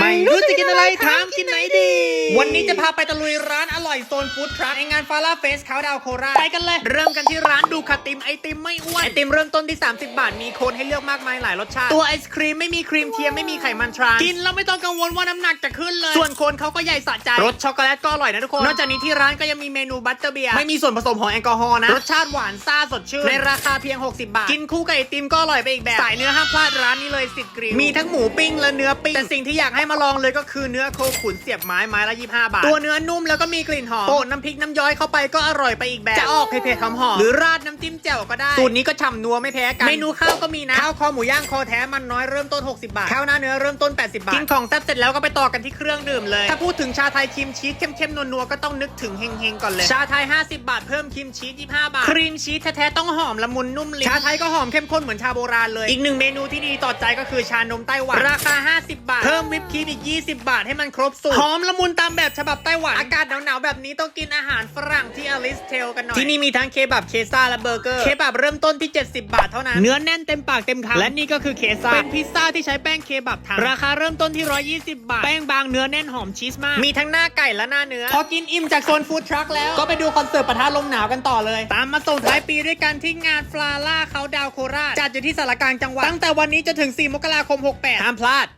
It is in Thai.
ไม่รู้จะกินอะไรถามกินไหนดี วันนี้จะพาไปตะลุยร้านอร่อยโซนฟู้ดทรัคในงานฟาร่าเฟสเขาดาวโคราชไปกันเลย เริ่มกันที่ร้านดูคาติมไอติมไม่อ้วน ไอติมเริ่มต้นที่ 30 บาท มีโคนให้เลือกมากมายหลายรสชาติ ตัวไอศครีมไม่มีครีมเทียมไม่มีไขมันทรานส์กินแล้วไม่ต้องกังวลว่าน้ำหนักจะขึ้นเลย ส่วนโคนเขาก็ใหญ่สะใจ รสช็อกโกแลตก็อร่อยนะทุกคน นอกจากนี้ที่ร้านก็ยังมีเมนูบัตเตอร์เบียร์ไม่มีส่วนผสมของแอลกอฮอล์นะ รสชาติหวานซ่าสดชื่น ในราคาเพียง 60 บาท กินคู่กับไอติมก็อร่อยไปอีกแบบ สายเนื้อห้ามพลาดร้านนี้เลยสิทธิ์กริลมีทั้งหมูปิ้งและเนื้อปิ้งแต่สิ่งที่อยากให้มาลองเลยก็คือเนื้อโคขุนเสียบไม้ไม้ละ25 บาท ตัวเนื้อนุ่มแล้วก็มีกลิ่นหอมโปะน้ำพริกน้ำย้อยเข้าไปก็อร่อยไปอีกแบบ จะออกเผ็ดๆหอมๆหรือราดน้ำจิ้มแจ่วก็ได้ สูตรนี้ก็ฉ่ำนัวไม่แพ้กัน เมนูข้าวก็มีนะ ข้าวคอหมูย่างคอแท้มันน้อยเริ่มต้น 60 บาท ข้าวหน้าเนื้อเริ่มต้น 80 บาท กินของแซ่บเสร็จแล้วก็ไปต่อกันที่เครื่องดื่มเลย ถ้าพูดถึงชาไทยครีมชีสเข้มๆนัวๆก็ต้องนึกถึงเฮงๆก่อนเลย ชาไทย 50 บาทเพิ่มครีมชีส25 บาท ครีมชีสแท้ๆต้องหอมละมุนนุ่มลิ้น ชาไทยก็หอมเข้มข้นเหมือนชาโบราณเลย อีกหนึ่งเมนูที่ดีต่อใจก็คือชานมไต้หวัน ราคา 50 บาท เพิ่มวิปครีมอีก 20 บาทให้มันครบสูตรหอมละมุนตามแบบฉบับไต้หวัน อากาศหนาวๆแบบนี้ต้องกินอาหารฝรั่งที่อลิสเทลกันหน่อย ที่นี่มีทั้งเคบับเคซ่าและเบอร์เกอร์ เคบับเริ่มต้นที่ 70 บาทเท่านั้น เนื้อแน่นเต็มปากเต็มคำและนี่ก็คือเคซ่า เป็นพิซซ่าที่ใช้แป้งเคบับทำราคาเริ่มต้นที่ 120 บาท แป้งบางเนื้อแน่นหอมชีสมาก มีทั้งหน้าไก่และหน้าเนื้อ พอกินอิ่มจากโซนฟู้ดทรัคแล้ว ก็ไปดูคอนเสิร์ตปะทะลมหนาวกันต่อเลย ตามมาส่งท้ายปีด้วยกันที่งานฟลาล่าเขาดาวโคราชจัดอยู่ที่สารกลางจังหวัดตั้งแต่วันนี้จนถึง 4 มกราคม 68ห้ามพลาด